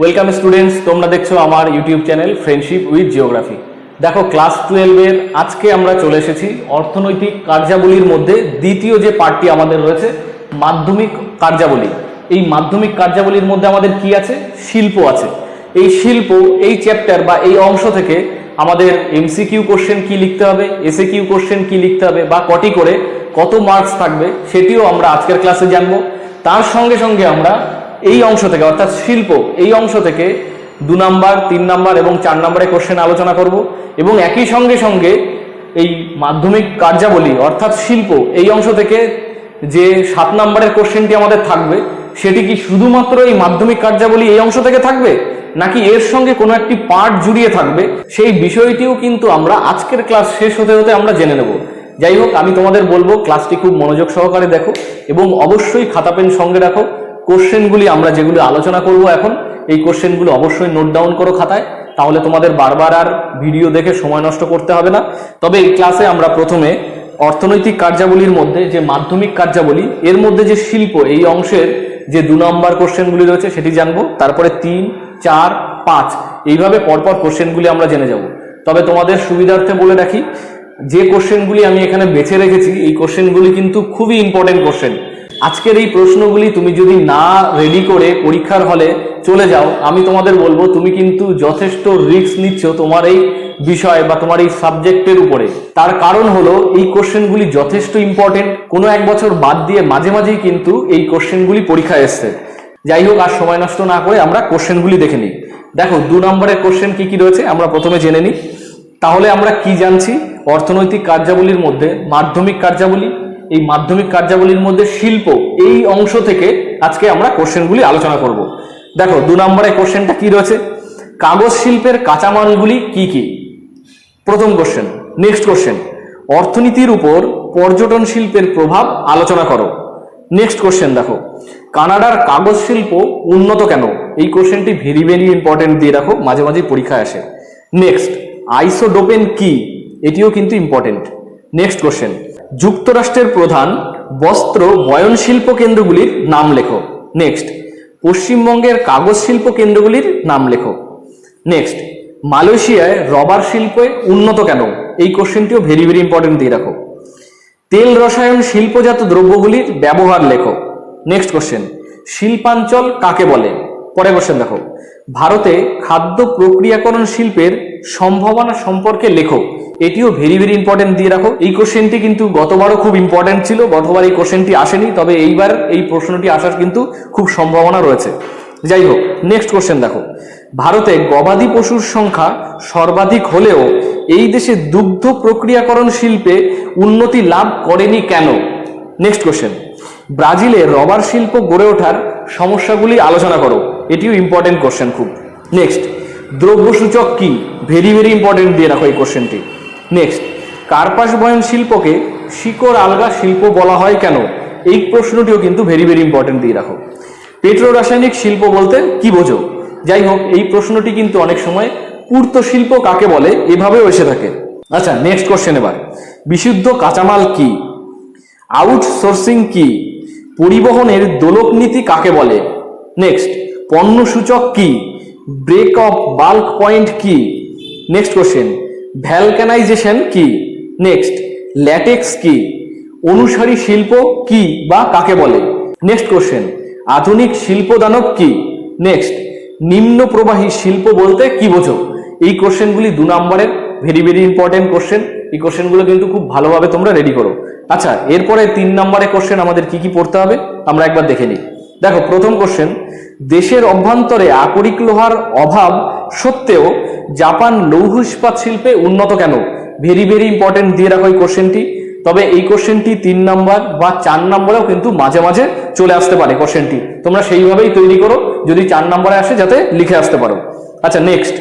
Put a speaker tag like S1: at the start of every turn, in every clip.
S1: Welcome students তোমরা দেখছ আমার YouTube channel friendship with geography দেখো ক্লাস টুয়েলভের আজকে আমরা চলে এসেছি অর্থনৈতিক কার্যাবলীর মধ্যে দ্বিতীয় যে পার্টটি আমাদের রয়েছে, মাধ্যমিক কার্যাবলী। এই মাধ্যমিক কার্যাবলীর মধ্যে আমাদের কি আছে? শিল্প আছে। এই শিল্প, এই চ্যাপ্টার বা এই অংশ থেকে আমাদের এমসিকিউ কোশ্চেন কি লিখতে হবে এসএ কিউ কোশ্চেন কি লিখতে হবে, বা কটি করে কত মার্কস থাকবে, সেটিও আমরা আজকের ক্লাসে জানব। তার সঙ্গে সঙ্গে আমরা এই অংশ থেকে, অর্থাৎ শিল্প, এই অংশ থেকে দু নাম্বার, তিন নাম্বার এবং চার নাম্বারের কোশ্চেন আলোচনা করব এবং একই সঙ্গে সঙ্গে এই মাধ্যমিক কার্যাবলী, অর্থাৎ শিল্প, এই অংশ থেকে যে সাত নাম্বারের কোশ্চেনটি আমাদের থাকবে, সেটি কি শুধুমাত্র এই মাধ্যমিক কার্যাবলী এই অংশ থেকে থাকবে? নাকি এর সঙ্গে কোনো একটি পার্ট জুড়িয়ে থাকবে? সেই বিষয়টিও কিন্তু আমরা আজকের ক্লাস শেষ হতে হতে আমরা জেনে নেব। যাই হোক, আমি তোমাদের বলব ক্লাসটি খুব মনোযোগ সহকারে দেখো এবং অবশ্যই খাতা, পেন সঙ্গে রাখো। কোশ্চেনগুলি আমরা যেগুলো আলোচনা করব এখন, এই কোশ্চেনগুলো অবশ্যই নোট ডাউন করো খাতায়, তাহলে তোমাদের বারবার আর ভিডিও দেখে সময় নষ্ট করতে হবে না। তবে এই ক্লাসে আমরা প্রথমে অর্থনৈতিক কার্যাবলীর মধ্যে যে মাধ্যমিক কার্যাবলী, এর মধ্যে যে শিল্প, এই অংশের যে দু নম্বর কোশ্চেনগুলি রয়েছে সেটি জানব, তারপরে তিন, চার, পাঁচ, এইভাবে পরপর কোশ্চেনগুলি আমরা জেনে যাব। তবে তোমাদের সুবিধার্থে বলে রাখি, যে কোশ্চেনগুলি আমি এখানে বেছে রেখেছি, এই কোশ্চেনগুলি কিন্তু খুবই ইম্পর্টেন্ট কোশ্চেন। আজকের এই প্রশ্নগুলি তুমি যদি না রেডি করে পরীক্ষার হলে চলে যাও, আমি তোমাদের বলব তুমি কিন্তু যথেষ্ট রিস্ক নিচ্ছ তোমার এই বিষয় বা তোমার এই সাবজেক্টের উপরে। তার কারণ হলো এই কোশ্চেনগুলি যথেষ্ট ইম্পর্টেন্ট কোনো এক বছর বাদ দিয়ে মাঝে মাঝেই কিন্তু এই কোশ্চেনগুলি পরীক্ষায় এসছে। যাই হোক, আর সময় নষ্ট না করে আমরা কোশ্চেনগুলি দেখে নিই। দেখো, দু নম্বরের কোশ্চেন কি কি রয়েছে আমরা প্রথমে জেনে নিই। তাহলে আমরা কি জানছি? অর্থনৈতিক কার্যাবলীর মধ্যে মাধ্যমিক কার্যাবলী এই মাধ্যমিক কার্যাবলীর মধ্যে শিল্প এই অংশ থেকে আজকে আমরা কোশ্চেনগুলি আলোচনা করব। দেখো, দু নম্বরে কোশ্চেনটা কি রয়েছে? কাগজ শিল্পের কাঁচামালগুলি কি কি? প্রথম কোশ্চেন। Next question. অর্থনীতির উপর পর্যটন শিল্পের প্রভাব আলোচনা করো। নেক্সট কোশ্চেন দেখো। কানাডার কাগজ শিল্প উন্নত কেন? এই কোশ্চেনটি ভেরি ভেরি ইম্পর্টেন্ট দিয়ে রাখো মাঝে মাঝে পরীক্ষায় আসে। নেক্সট। আইসোডোপেন কি? এটিও কিন্তু ইম্পর্টেন্ট। Next question. যুক্তরাষ্ট্রের প্রধান বস্ত্র বয়ন শিল্প কেন্দ্রগুলির নাম লেখো। নেক্সট পশ্চিমবঙ্গের কাগজ শিল্প কেন্দ্রগুলির নাম লেখো। নেক্সট মালয়েশিয়ায় রবার শিল্পে উন্নত কেন? এই কোশ্চেনটিও ভেরি ভেরি ইম্পর্টেন্ট দিয়ে রাখো। তেল রসায়ন শিল্পজাত দ্রব্যগুলির ব্যবহার লেখো। নেক্সট কোশ্চেন শিল্পাঞ্চল কাকে বলে? পরে কোশ্চেন দেখো। ভারতে খাদ্য প্রক্রিয়াকরণ শিল্পের সম্ভাবনা সম্পর্কে লেখো। এটিও ভেরি ভেরি ইম্পর্টেন্ট দিয়ে রাখো। এই কোশ্চেনটি কিন্তু গতবারও খুব ইম্পর্টেন্ট ছিল, গতবার এই কোশ্চেনটি আসেনি, তবে এইবার এই প্রশ্নটি আসার কিন্তু খুব সম্ভাবনা রয়েছে। যাই হোক নেক্সট কোশ্চেন দেখো। ভারতে গবাদি পশুর সংখ্যা সর্বাধিক হলেও এই দেশে দুগ্ধ প্রক্রিয়াকরণ শিল্পে উন্নতি লাভ করেনি কেন? নেক্সট কোশ্চেন ব্রাজিলে রবার শিল্প গড়ে ওঠার সমস্যাগুলি আলোচনা করো। এটিও ইম্পর্টেন্ট কোশ্চেন খুব। নেক্সট দ্রব্যসূচক কি? ভেরি ভেরি ইম্পর্টেন্ট দিয়ে রাখো এই কোশ্চেনটি নেক্সট কার্পাস বয়ন শিল্পকে শিকড় আলগা শিল্প বলা হয় কেন? এই প্রশ্নটিও কিন্তু ভেরি ভেরি ইম্পর্টেন্ট দিয়ে রাখো। পেট্রো রাসায়নিক শিল্প বলতে কি বোঝো? যাই হোক, এই প্রশ্নটি কিন্তু অনেক সময় পূর্ত শিল্প কাকে বলে? এভাবেও এসে থাকে। আচ্ছা নেক্সট কোশ্চেন এবার। বিশুদ্ধ কাঁচামাল কি? আউটসোর্সিং কি? পরিবহনের দোলক নীতি কাকে বলে? নেক্সট পণ্য সূচক কি? ব্রেক অফ বাল্ক পয়েন্ট কি? নেক্সট কোশ্চেন ভ্যালকানাইজেশন কি? নেক্সট ল্যাটেক্স কি? অনুসারী শিল্প কি বা কাকে বলে? নেক্সট কোশ্চেন আধুনিক শিল্প দানব কি? নেক্সট নিম্ন প্রবাহী শিল্প বলতে কি বোঝো? এই কোশ্চেনগুলি দু নম্বরের ভেরি ভেরি ইম্পর্টেন্ট কোশ্চেন এই কোশ্চেনগুলো কিন্তু খুব ভালোভাবে তোমরা রেডি করো। আচ্ছা এরপরে তিন নম্বরের কোশ্চেন আমাদের কি কি পড়তে হবে? আমরা একবার দেখে নিই। দেখো, প্রথম কোশ্চেন দেশের অভ্যন্তরে আকরিক লোহার অভাব সত্ত্বেও জাপান লৌহ ইস্পাত শিল্পে উন্নত কেন? ভেরি ভেরি ইম্পর্টেন্ট দিয়ে রাখো এই কোশ্চেনটি তবে এই কোশ্চেনটি তিন নাম্বার বা চার নম্বরেও কিন্তু মাঝে মাঝে চলে আসতে পারে কোশ্চেনটি তোমরা সেইভাবেই তৈরি করো, যদি চার নম্বরে আসে যাতে লিখে আসতে পারো। আচ্ছা নেক্সট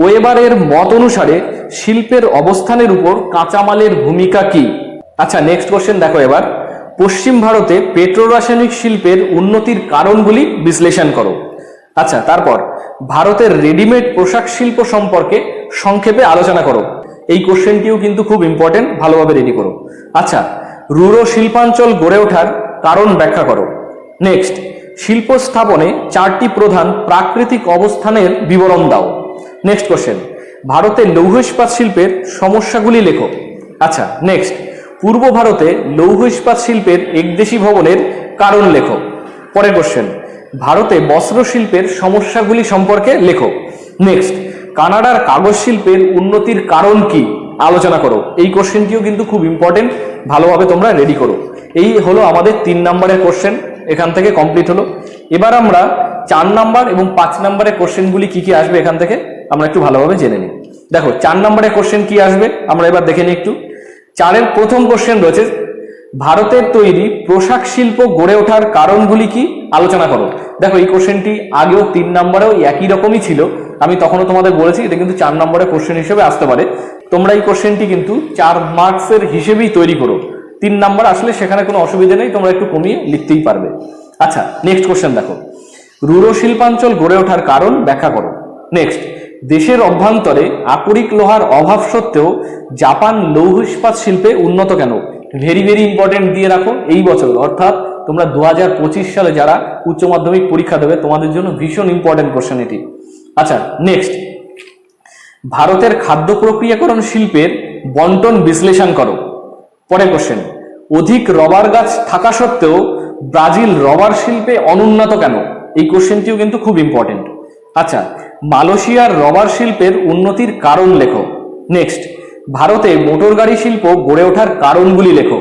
S1: ওয়েবারের মত অনুসারে শিল্পের অবস্থানের উপর কাঁচামালের ভূমিকা কি? আচ্ছা নেক্সট কোশ্চেন দেখো এবার। পশ্চিম ভারতে পেট্রো রাসায়নিক শিল্পের উন্নতির কারণগুলি বিশ্লেষণ করো। আচ্ছা তারপর, ভারতের রেডিমেড পোশাক শিল্প সম্পর্কে সংক্ষেপে আলোচনা করো। এই কোশ্চেনটিও কিন্তু খুব ইম্পর্টেন্ট ভালোভাবে রেডি করো। আচ্ছা রুরো শিল্পাঞ্চল গড়ে ওঠার কারণ ব্যাখ্যা করো। নেক্সট শিল্প স্থাপনে চারটি প্রধান প্রাকৃতিক অবস্থানের বিবরণ দাও। নেক্সট কোশ্চেন ভারতের লৌহ ইস্পাত শিল্পের সমস্যাগুলি লেখো। আচ্ছা নেক্সট পূর্ব ভারতে লৌহ ইস্পাত শিল্পের একদেশী ভবনের কারণ লেখো পরের কোশ্চেন ভারতে বস্ত্র শিল্পের সমস্যাগুলি সম্পর্কে লেখো। নেক্সট কানাডার কাগজ শিল্পের উন্নতির কারণ কি? আলোচনা করো। এই কোশ্চেনটিও কিন্তু খুব ইম্পর্টেন্ট ভালোভাবে তোমরা রেডি করো। এই হলো আমাদের তিন নম্বরের কোশ্চেন এখান থেকে কমপ্লিট হলো। এবার আমরা চার নাম্বার এবং পাঁচ নাম্বারের কোশ্চেনগুলি কি কি আসবে এখান থেকে, আমরা একটু ভালোভাবে জেনে নিই। দেখো, চার নাম্বারের কোশ্চেন কি আসবে? আমরা এবার দেখে নিই একটু। চারের প্রথম কোশ্চেন রয়েছে, ভারতের তৈরি পোশাক শিল্প গড়ে ওঠার কারণগুলি কি? আলোচনা করো। দেখো, এই কোশ্চেনটি আগেও তিন নম্বরেও একই রকমই ছিল। আমি তখনও তোমাদের বলেছি, এটা কিন্তু চার নম্বরের কোশ্চেন হিসেবে আসতে পারে। তোমরা এই কোশ্চেনটি কিন্তু চার মার্কসের হিসেবেই তৈরি করো। তিন নাম্বার, আসলে সেখানে কোনো অসুবিধা নেই, তোমরা একটু কমিয়ে লিখতেই পারবে। আচ্ছা নেক্সট কোশ্চেন দেখো। রুরো শিল্পাঞ্চল গড়ে ওঠার কারণ ব্যাখ্যা করো। নেক্সট দেশের অভ্যন্তরে আকরিক লোহার অভাব সত্ত্বেও জাপান লৌহ ইস্পাত শিল্পে উন্নত কেন? ভেরি ভেরি ইম্পর্টেন্ট দিয়ে রাখো এই বছর। অর্থাৎ তোমরা দু হাজার পঁচিশ সালে যারা উচ্চ মাধ্যমিক পরীক্ষা দেবে, তোমাদের জন্য ভীষণ ইম্পর্টেন্ট কোশ্চেন এটি। আচ্ছা নেক্সট ভারতের খাদ্য প্রক্রিয়াকরণ শিল্পের বন্টন বিশ্লেষণ করো। পরে কোশ্চেন অধিক রবার গাছ থাকা সত্ত্বেও ব্রাজিল রবার শিল্পে অনুন্নত কেন? এই কোশ্চেনটিও কিন্তু খুব ইম্পর্টেন্ট আচ্ছা মালয়েশিয়ার রবার শিল্পের উন্নতির কারণ লেখো। নেক্সট ভারতে মোটর গাড়ি শিল্প গড়ে ওঠার কারণগুলি লেখো।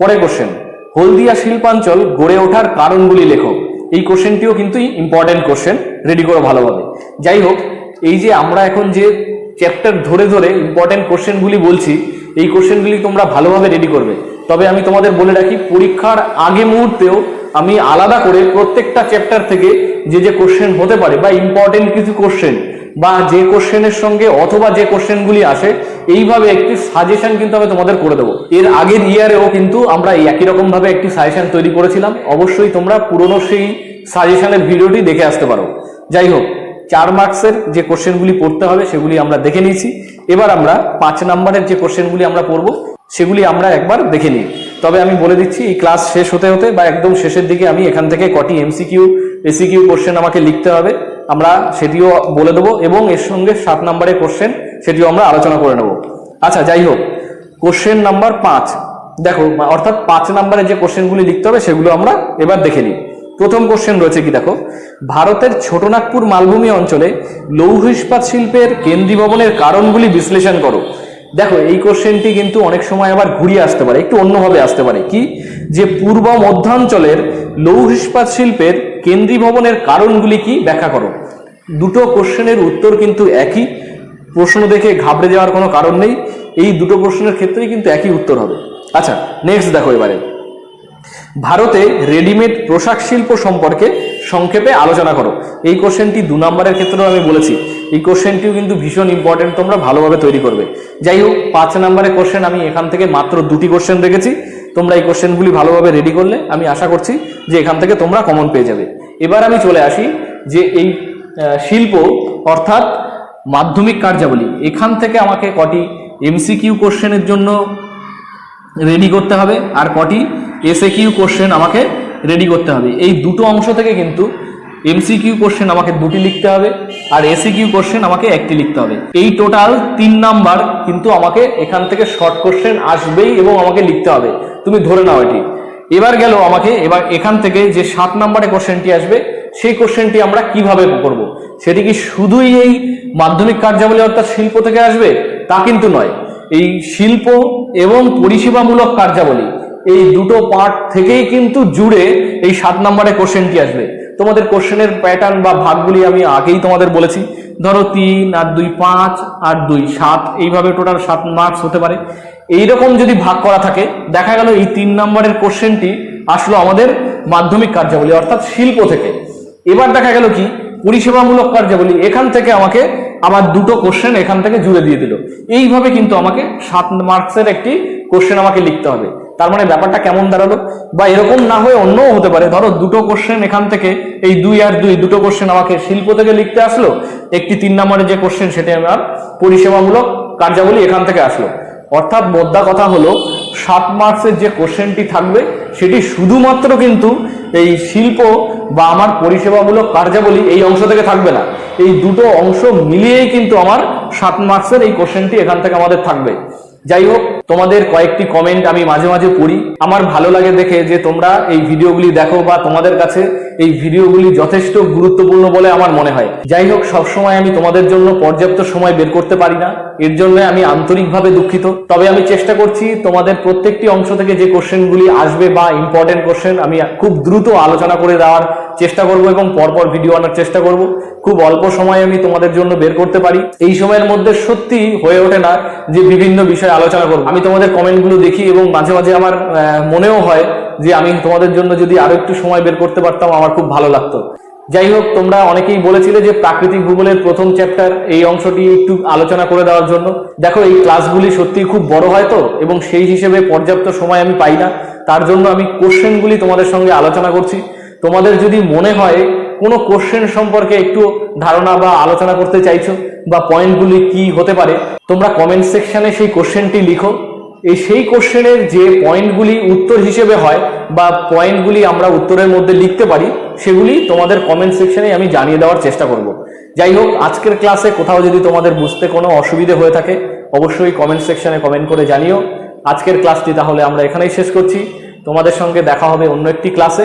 S1: পরে কোশ্চেন হলদিয়া শিল্পাঞ্চল গড়ে ওঠার কারণগুলি লেখো। এই কোশ্চেনটিও কিন্তু ইম্পর্টেন্ট কোশ্চেন রেডি করো ভালোভাবে। যাই হোক, এই যে আমরা এখন যে চ্যাপ্টার ধরে ধরে ইম্পর্টেন্ট কোশ্চেনগুলি বলছি, এই কোশ্চেনগুলি তোমরা ভালোভাবে রেডি করবে। তবে আমি তোমাদের বলে রাখি, পরীক্ষার আগে মুহূর্তেও আমি আলাদা করে প্রত্যেকটা চ্যাপ্টার থেকে যে যে কোশ্চেন হতে পারে বা ইম্পর্টেন্ট কিছু কোশ্চেন বা যে কোশ্চেনের সঙ্গে অথবা যে কোশ্চেনগুলি আসে, এইভাবে একটি সাজেশন কিন্তু আমি তোমাদের করে দেবো। এর আগের ইয়ারেও কিন্তু আমরা একই রকম ভাবে একটি সাজেশন তৈরি করেছিলাম। অবশ্যই তোমরা পুরনো সেই সাজেশনের ভিডিওটি দেখে আসতে পারো। যাই হোক, চার মার্কসের যে কোশ্চেনগুলি পড়তে হবে সেগুলি আমরা দেখে নিয়েছি। এবার আমরা পাঁচ নাম্বারের যে কোশ্চেনগুলি আমরা পড়ব, সেগুলি আমরা একবার দেখে নিই। তবে আমি বলে দিচ্ছি, এই ক্লাস শেষ হতে হতে বা একদম শেষের দিকে আমি এখান থেকে কটি এমসিকিউ এসিকিউ কোশ্চেন আমাকে লিখতে হবে। আমরা সেটিও বলে দেবো এবং এর সঙ্গে সাত নাম্বারের কোশ্চেন সেটিও আমরা আলোচনা করে নেব। আচ্ছা যাই হোক কোশ্চেন নাম্বার পাঁচ। দেখো অর্থাৎ পাঁচ নাম্বারে যে কোশ্চেনগুলি লিখতে হবে, সেগুলো আমরা এবার দেখে নিই। প্রথম কোশ্চেন রয়েছে কি দেখো? ভারতের ছোটনাগপুর মালভূমি অঞ্চলে লৌহ ইস্পাত শিল্পের কেন্দ্রী ভবনের কারণগুলি বিশ্লেষণ করো। দেখো, এই কোশ্চেনটি কিন্তু অনেক সময় আবার ঘুরিয়ে আসতে পারে, একটু অন্যভাবে আসতে পারে। কি? যে পূর্ব মধ্যাঞ্চলের লৌহ ইস্পাত শিল্পের কেন্দ্রী ভবনের কারণগুলি কি? ব্যাখ্যা করো। দুটো কোশ্চেনের উত্তর কিন্তু একই। প্রশ্ন দেখে ঘাবড়ে যাওয়ার কোনো কারণ নেই। এই দুটো প্রশ্নের ক্ষেত্রেই কিন্তু একই উত্তর হবে। আচ্ছা নেক্সট দেখো এবারে। ভারতে রেডিমেড পোশাক শিল্প সম্পর্কে সংক্ষেপে আলোচনা করো। এই কোশ্চেনটি দু নম্বরের ক্ষেত্রেও আমি বলেছি। এই কোশ্চেনটিও কিন্তু ভীষণ ইম্পর্টেন্ট তোমরা ভালোভাবে তৈরি করবে। যাই হোক পাঁচ নম্বরের কোশ্চেন আমি এখান থেকে মাত্র দুটি কোশ্চেন রেখেছি। তোমরা এই কোশ্চেনগুলি ভালোভাবে রেডি করলে, আমি আশা করছি যে এখান থেকে তোমরা কমন পেয়ে যাবে। এবার আমি চলে আসি যে এই শিল্প, অর্থাৎ মাধ্যমিক কার্যাবলী, এখান থেকে আমাকে কটি এমসিকিউ কোশ্চেনের জন্য রেডি করতে হবে, আর কটি এসএ কিউ কোশ্চেন আমাকে রেডি করতে হবে। এই দুটো অংশ থেকে কিন্তু এমসিকিউ কোশ্চেন আমাকে দুটি লিখতে হবে আর এসি কিউ কোশ্চেন আমাকে একটি লিখতে হবে। এই টোটাল তিন নাম্বার কিন্তু আমাকে এখান থেকে শর্ট কোশ্চেন আসবেই এবং আমাকে লিখতে হবে। তুমি ধরে নাও এটি। এবার গেল আমাকে, এবার এখান থেকে যে সাত নাম্বারে কোশ্চেনটি আসবে, সেই কোশ্চেনটি আমরা কীভাবে করব? সেটি কি শুধুই এই মাধ্যমিক কার্যাবলী অর্থাৎ শিল্প থেকে আসবে? তা কিন্তু নয়। এই শিল্প এবং পরিষেবামূলক কার্যাবলী, এই দুটো পার্ট থেকেই কিন্তু জুড়ে এই সাত নম্বরে কোশ্চেনটি আসবে। তোমাদের কোশ্চেনের প্যাটার্ন বা ভাগগুলি আমি আগেই তোমাদের বলেছি। ধরো তিন, আর দুই পাঁচ, আর দুই সাত, এইভাবে টোটাল সাত মার্কস হতে পারে। এইরকম যদি ভাগ করা থাকে, দেখা গেল এই তিন নম্বরের কোশ্চেনটি আসলো আমাদের মাধ্যমিক কার্যাবলী, অর্থাৎ শিল্প থেকে। এবার দেখা গেল কি? পরিষেবামূলক কার্যাবলী, এখান থেকে আমাকে আমার দুটো কোশ্চেন এখান থেকে জুড়ে দিয়ে দিল। এইভাবে কিন্তু আমাকে সাত মার্কসের একটি কোশ্চেন আমাকে লিখতে হবে। তার মানে ব্যাপারটা কেমন দাঁড়াল? বা এরকম না হয়ে অন্যও হতে পারে। ধরো দুটো কোশ্চেন এখান থেকে, এই দুই আর দুই, দুটো কোশ্চেন আমাকে শিল্প থেকে লিখতে আসলো। একটি তিন নম্বরের যে কোশ্চেন সেটি আমার পরিষেবামূলক কার্যাবলী এখান থেকে আসলো। অর্থাৎ মোদ্দা কথা হলো, সাত মার্কসের যে কোশ্চেনটি থাকবে, সেটি শুধুমাত্র কিন্তু এই শিল্প বা আমার পরিষেবামূলক কার্যাবলী এই অংশ থেকে থাকবে না। এই দুটো অংশ মিলিয়েই কিন্তু আমার সাত মার্কসের এই কোশ্চেনটি এখান থেকে আমাদের থাকবে। যাই হোক, তোমাদের কয়েকটি কমেন্ট আমি মাঝে মাঝে পড়ি। আমার ভালো লাগে দেখে যে তোমরা এই ভিডিওগুলি দেখো বা তোমাদের কাছে এই ভিডিওগুলি যথেষ্ট গুরুত্বপূর্ণ বলে আমার মনে হয়। যাই হোক, সবসময় আমি তোমাদের জন্য পর্যাপ্ত সময় বের করতে পারি না। এর জন্য আমি আন্তরিকভাবে দুঃখিত। তবে আমি চেষ্টা করছি তোমাদের প্রত্যেকটি অংশ থেকে যে কোশ্চেনগুলি আসবে বা ইম্পর্টেন্ট কোশ্চেন আমি খুব দ্রুত আলোচনা করে দেওয়ার চেষ্টা করব এবং পরপর ভিডিও আনার চেষ্টা করব। খুব অল্প সময় আমি তোমাদের জন্য বের করতে পারি। এই সময়ের মধ্যে সত্যি হয়ে ওঠে না যে বিভিন্ন বিষয়ে আলোচনা করব। আমি তোমাদের কমেন্টগুলো দেখি এবং মাঝে মাঝে আমার মনেও হয় যে আমি তোমাদের জন্য যদি আরও একটু সময় বের করতে পারতাম, আমার খুব ভালো লাগতো। যাই হোক, তোমরা অনেকেই বলেছিলে যে প্রাকৃতিক ভূগোলের প্রথম চ্যাপ্টার এই অংশটি একটু আলোচনা করে দেওয়ার জন্য। দেখো, এই ক্লাসগুলি সত্যিই খুব বড় হয় তো, এবং সেই হিসেবে পর্যাপ্ত সময় আমি পাই না। তার জন্য আমি কোশ্চেনগুলি তোমাদের সঙ্গে আলোচনা করছি। তোমাদের যদি মনে হয় কোনো কোশ্চেন সম্পর্কে একটু ধারণা বা আলোচনা করতে চাইছো বা পয়েন্টগুলি কি হতে পারে, তোমরা কমেন্ট সেকশনে সেই কোশ্চেনটি লিখো। এই সেই কোশ্চেনের যে পয়েন্টগুলি উত্তর হিসেবে হয় বা পয়েন্টগুলি আমরা উত্তরের মধ্যে লিখতে পারি, সেগুলি তোমাদের কমেন্ট সেকশনে আমি জানিয়ে দেওয়ার চেষ্টা করব। যাই হোক, আজকের ক্লাসে কোথাও যদি তোমাদের বুঝতে কোনো অসুবিধে হয়ে থাকে, অবশ্যই কমেন্ট সেকশনে কমেন্ট করে জানিও। আজকের ক্লাসটি তাহলে আমরা এখানেই শেষ করছি। তোমাদের সঙ্গে দেখা হবে অন্য একটি ক্লাসে